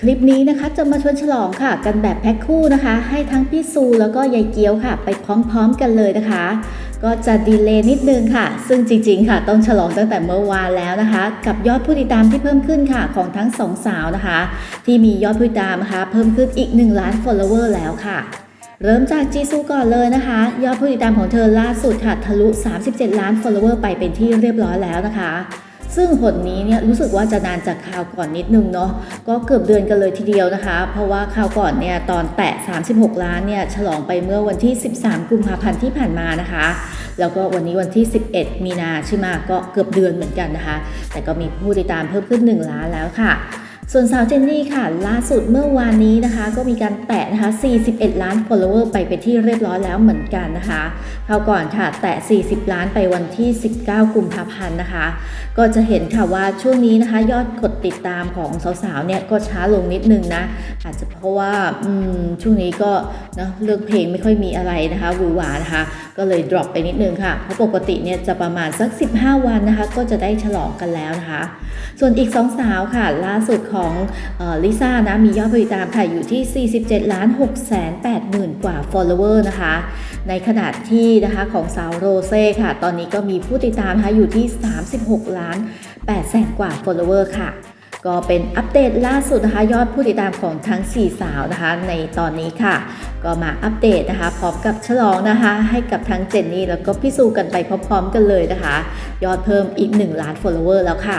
คลิปนี้นะคะจะมาชวนฉลองค่ะ กันแบบแพ็คคู่นะคะ ให้ทั้งพี่ซูแล้วก็ยายเกียวค่ะ ไปพร้อมๆกันเลยนะคะ ก็จะดีเลย์นิดนึงค่ะ ซึ่งจริงๆค่ะ ต้องฉลองตั้งแต่เมื่อวานแล้วนะคะ กับยอดผู้ติดตามที่เพิ่มขึ้นค่ะของทั้งสองสาวนะคะ ที่มียอดผู้ติดตามนะคะ เพิ่มขึ้นอีก 1 ล้าน follower แล้วค่ะเริ่มจากจีซูก่อนเลยนะคะ ยอดผู้ติดตามของเธอล่าสุดค่ะทะลุ 37 ล้าน follower ไปเป็นที่เรียบร้อยแล้วนะคะ ซึ่งหนนี้เนี่ยรู้สึกว่าจะนานจากข่าวก่อนนิดนึงเนาะก็เกือบเดือนกันเลยทีเดียวนะคะ เพราะว่าข่าวก่อนเนี่ยตอนแตะ 36 ล้านเนี่ยฉลองไปเมื่อวันที่ 13 กุมภาพันธ์ที่ผ่านมานะคะ แล้วก็วันนี้วันที่ 11 มีนาใช่ไหมก็เกือบเดือนเหมือนกันนะคะ แต่ก็มีผู้ติดตามเพิ่มขึ้น 1 ล้านแล้วค่ะ ส่วนสาวเจนนี่ค่ะล่าสุดเมื่อวานนี้นะคะ ก็มีการแตะนะคะ 41 ล้าน follower ไปเป็นที่เรียบร้อยแล้วเหมือนกันนะคะคราวก่อนค่ะแตะ 40 ล้านไปวันที่ 19 กุมภาพันธ์นะคะ ก็จะเห็นค่ะว่าช่วงนี้นะคะยอดกดติดตามของสาวๆเนี่ยก็ช้าลงนิดนึงนะ อาจจะเพราะว่าอืมช่วงนี้ก็เนอะเรื่องเพลงไม่ค่อยมีอะไรนะคะหวือหวานะคะ ก็เลย drop ไปนิดนึงค่ะเพราะปกติเนี่ยจะประมาณสัก 15 วันนะคะ ก็จะได้ฉลองกันแล้วนะคะ ส่วนอีกสองสาวค่ะล่าสุดของลิซ่านะมียอดผู้ติดตามค่ะอยู่ที่ 47ล้าน6แสน8หมื่นกว่า follower นะคะ ในขณะที่นะคะของสาวโรเซ่ค่ะ ตอนนี้ก็มีผู้ติดตามนะคะอยู่ที่ 36 ล้าน8แสนกว่า follower ค่ะก็เป็นอัปเดตล่าสุดนะคะยอดผู้ติดตามของทั้ง 4 สาวนะคะ ในตอนนี้ค่ะ ก็มาอัปเดตนะคะ พร้อมกับฉลองนะคะ ให้กับทั้งเจนนี่แล้วก็พี่ซูกันไปพร้อมๆกันเลยนะคะ ยอดเพิ่มอีก 1 ล้าน follower แล้วค่ะ